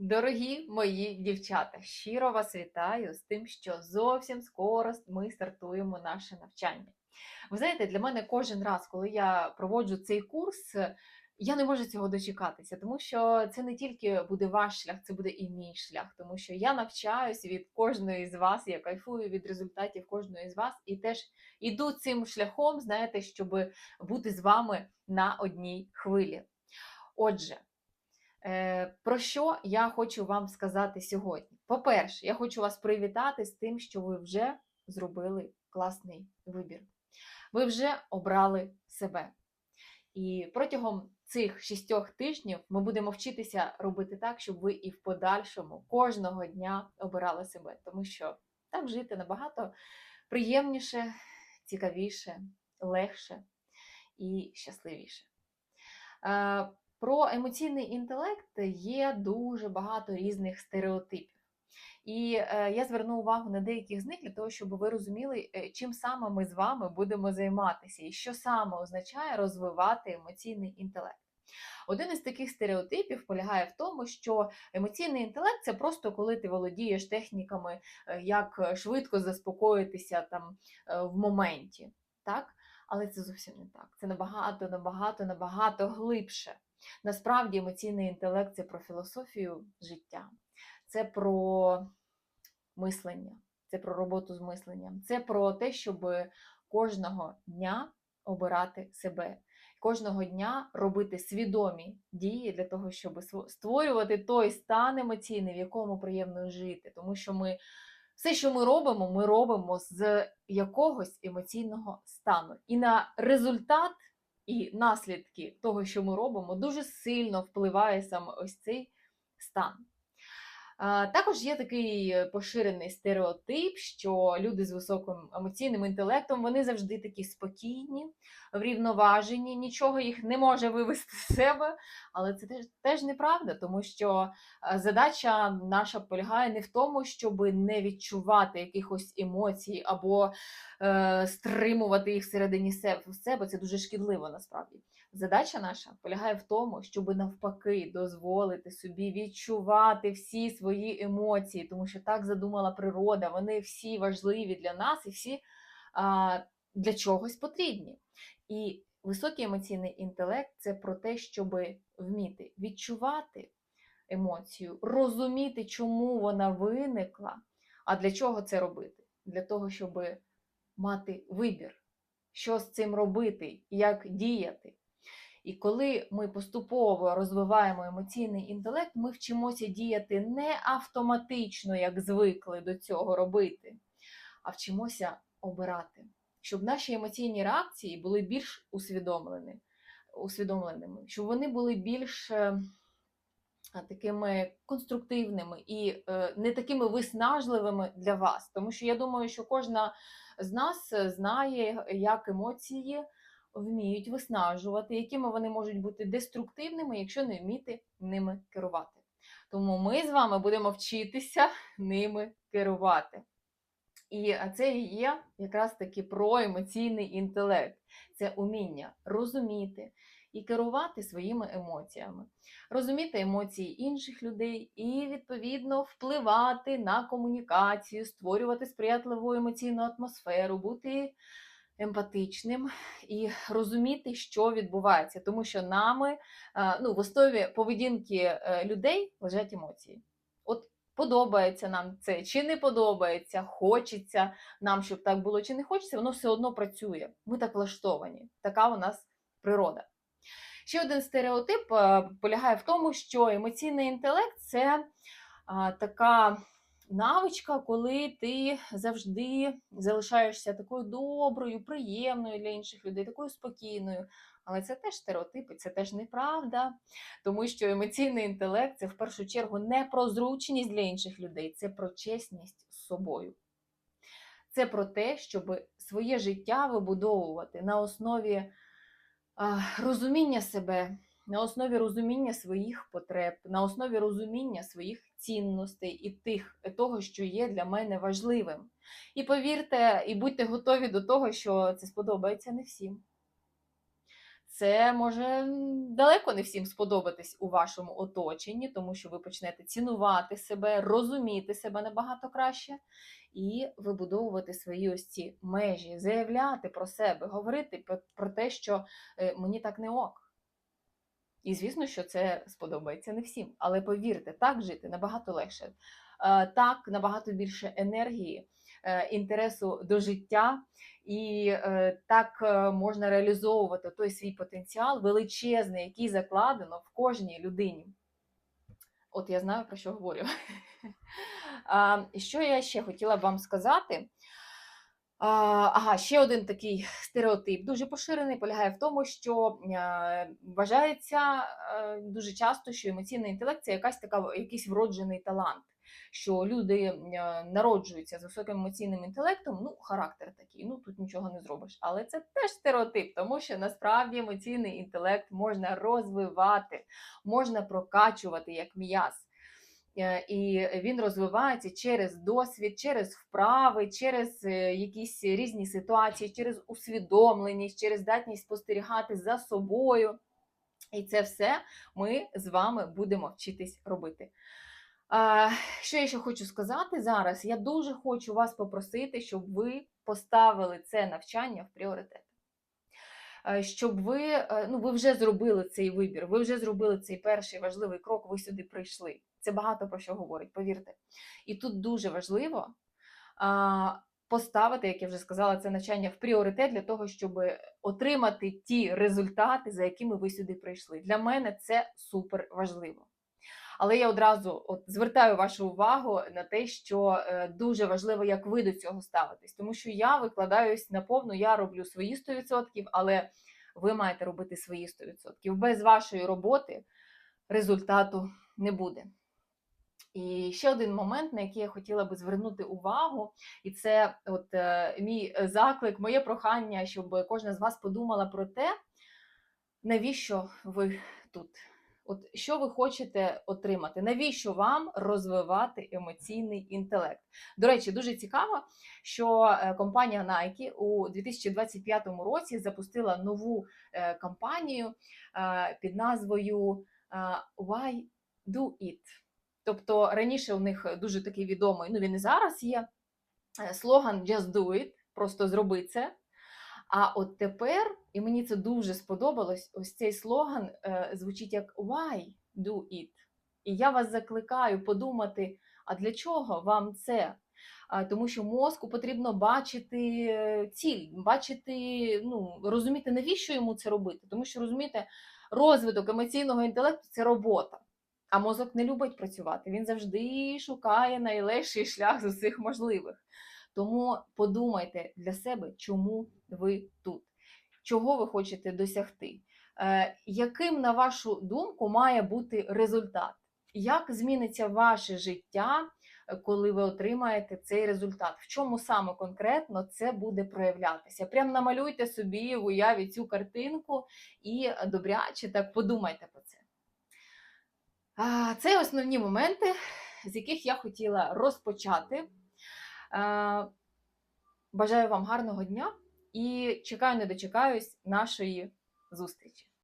Дорогі мої дівчата, щиро вас вітаю з тим, що зовсім скоро ми стартуємо наше навчання. Ви знаєте, для мене кожен раз, коли я проводжу цей курс, я не можу цього дочекатися, тому що це не тільки буде ваш шлях, це буде і мій шлях, тому що я навчаюсь від кожної з вас, я кайфую від результатів кожної з вас, і теж іду цим шляхом, знаєте, щоб бути з вами на одній хвилі. Отже. Е, Про що я хочу вам сказати сьогодні? По-перше, я хочу вас привітати з тим, що ви вже зробили класний вибір. Ви вже обрали себе. І протягом цих шістьох тижнів ми будемо вчитися робити так, щоб ви і в подальшому кожного дня обирали себе, тому що так жити набагато приємніше, цікавіше, легше і щасливіше. Про емоційний інтелект є дуже багато різних стереотипів. І е, я зверну увагу на деяких з них для того, щоб ви розуміли, е, чим саме ми з вами будемо займатися, і що саме означає розвивати емоційний інтелект. Один із таких стереотипів полягає в тому, що емоційний інтелект це просто коли ти володієш техніками, е, як швидко заспокоїтися там в моменті. Так? Але це зовсім не так. Це набагато, набагато, набагато глибше. Насправді емоційний інтелект це про філософію життя, це про мислення, це про роботу з мисленням, це про те, щоб кожного дня обирати себе, кожного дня робити свідомі дії для того, щоб створювати той стан емоційний, в якому приємно жити. Тому що ми все, що ми робимо, ми робимо з якогось емоційного стану. І на результат і наслідки того, що ми робимо, дуже сильно впливає саме ось цей стан. Також є такий поширений стереотип, що люди з високим емоційним інтелектом вони завжди такі спокійні, врівноважені, нічого їх не може вивести з себе. Але це теж, теж неправда, тому що задача наша полягає не в тому, щоб не відчувати якихось емоцій або е, стримувати їх всередині себе. Це дуже шкідливо насправді. Задача наша полягає в тому, щоб навпаки дозволити собі відчувати всі свої емоції, тому що так задумала природа, вони всі важливі для нас і всі а, для чогось потрібні. І високий емоційний інтелект це про те, щоб вміти відчувати емоцію, розуміти, чому вона виникла. А для чого це робити? Для того, щоб мати вибір, що з цим робити, як діяти. І коли ми поступово розвиваємо емоційний інтелект, ми вчимося діяти не автоматично, як звикли до цього робити, а вчимося обирати, щоб наші емоційні реакції були більш усвідомлені, усвідомленими, щоб вони були більш е, такими конструктивними і е, не такими виснажливими для вас. Тому що я думаю, що кожна з нас знає, як емоції вміють виснажувати, якими вони можуть бути деструктивними, якщо не вміти ними керувати. Тому ми з вами будемо вчитися ними керувати. І це і є якраз таки про емоційний інтелект. Це уміння розуміти і керувати своїми емоціями, розуміти емоції інших людей і, відповідно, впливати на комунікацію, створювати сприятливу емоційну атмосферу, бути емпатичним і розуміти, що відбувається, тому що нами ну, в основі поведінки е, людей лежать емоції. От подобається нам це, чи не подобається, хочеться нам, щоб так було, чи не хочеться, воно все одно працює. Ми так влаштовані. Така у нас природа. Ще один стереотип е, полягає в тому, що емоційний інтелект це така навичка, коли ти завжди залишаєшся такою доброю, приємною для інших людей, такою спокійною. Але це теж стереотипи, це теж неправда, тому що емоційний інтелект це в першу чергу не про зручність для інших людей, це про чесність з собою. Це про те, щоб своє життя вибудовувати на основі розуміння себе, на основі розуміння своїх потреб, на основі розуміння своїх цінностей і тих, того, що є для мене важливим. І повірте, і будьте готові до того, що це сподобається не всім. це може далеко не всім сподобатись у вашому оточенні, тому що ви почнете цінувати себе, розуміти себе набагато краще і вибудовувати свої ось ці межі, заявляти про себе, говорити про, про те, що е, мені так не ок. І звісно, що це сподобається не всім. Але повірте, так жити набагато легше, Е, так набагато більше енергії, е, інтересу до життя, і е, так можна реалізовувати той свій потенціал величезний, який закладено в кожній людині. От я знаю про що говорю. Що я ще хотіла б вам сказати? Ага, ще один такий стереотип, дуже поширений, полягає в тому, що вважається дуже часто, що емоційний інтелект це якась така, якийсь вроджений талант. Що люди народжуються з високим емоційним інтелектом, ну, характер такий, ну тут нічого не зробиш. Але це теж стереотип, тому що насправді емоційний інтелект можна розвивати, можна прокачувати як м'яз. Е, І він розвивається через досвід, через вправи, через е, якісь різні ситуації, через усвідомленість, через здатність спостерігати за собою. І це все ми з вами будемо вчитись робити. Що я ще хочу сказати зараз? Я дуже хочу вас попросити, щоб ви поставили це навчання в пріоритет. Е, Щоб ви, ну, ви вже зробили цей вибір, ви вже зробили цей перший важливий крок, ви сюди прийшли. Це багато про що говорить, повірте. І тут дуже важливо поставити, як я вже сказала, це навчання в пріоритет для того, щоб отримати ті результати, за якими ви сюди прийшли. Для мене це супер важливо. Але я одразу от звертаю вашу увагу на те, що е, дуже важливо, як ви до цього ставитесь, тому що я викладаюсь наповну, я роблю свої 100%, але ви маєте робити свої 100%. Без вашої роботи результату не буде. І ще один момент, на який я хотіла би звернути увагу, і це от е, мій заклик, моє прохання, щоб кожна з вас подумала про те, навіщо ви тут. От що ви хочете отримати? Навіщо вам розвивати емоційний інтелект? До речі, дуже цікаво, що е, компанія Nike у 2025 році запустила нову е, кампанію е, під назвою е, Why Do It? Тобто раніше у них дуже такий відомий, ну він і зараз є е, слоган Just Do It, просто зроби це. А от тепер, і мені це дуже сподобалось, ось цей слоган е, звучить як Why do it? І я вас закликаю подумати, а для чого вам це? Тому що мозку потрібно бачити е, ціль, бачити, ну, розуміти, навіщо йому це робити. Тому що розумієте, розвиток емоційного інтелекту це робота. А мозок не любить працювати. Він завжди шукає найлегший шлях з усіх можливих. Тому подумайте для себе, чому ви тут, чого ви хочете досягти, е, яким, на вашу думку, має бути результат? Як зміниться ваше життя, е, коли ви отримаєте цей результат? В чому саме конкретно це буде проявлятися? Прям намалюйте собі в уяві цю картинку і добряче так подумайте про це. Це основні моменти, з яких я хотіла розпочати. Бажаю вам гарного дня і чекаю, не дочекаюсь нашої зустрічі.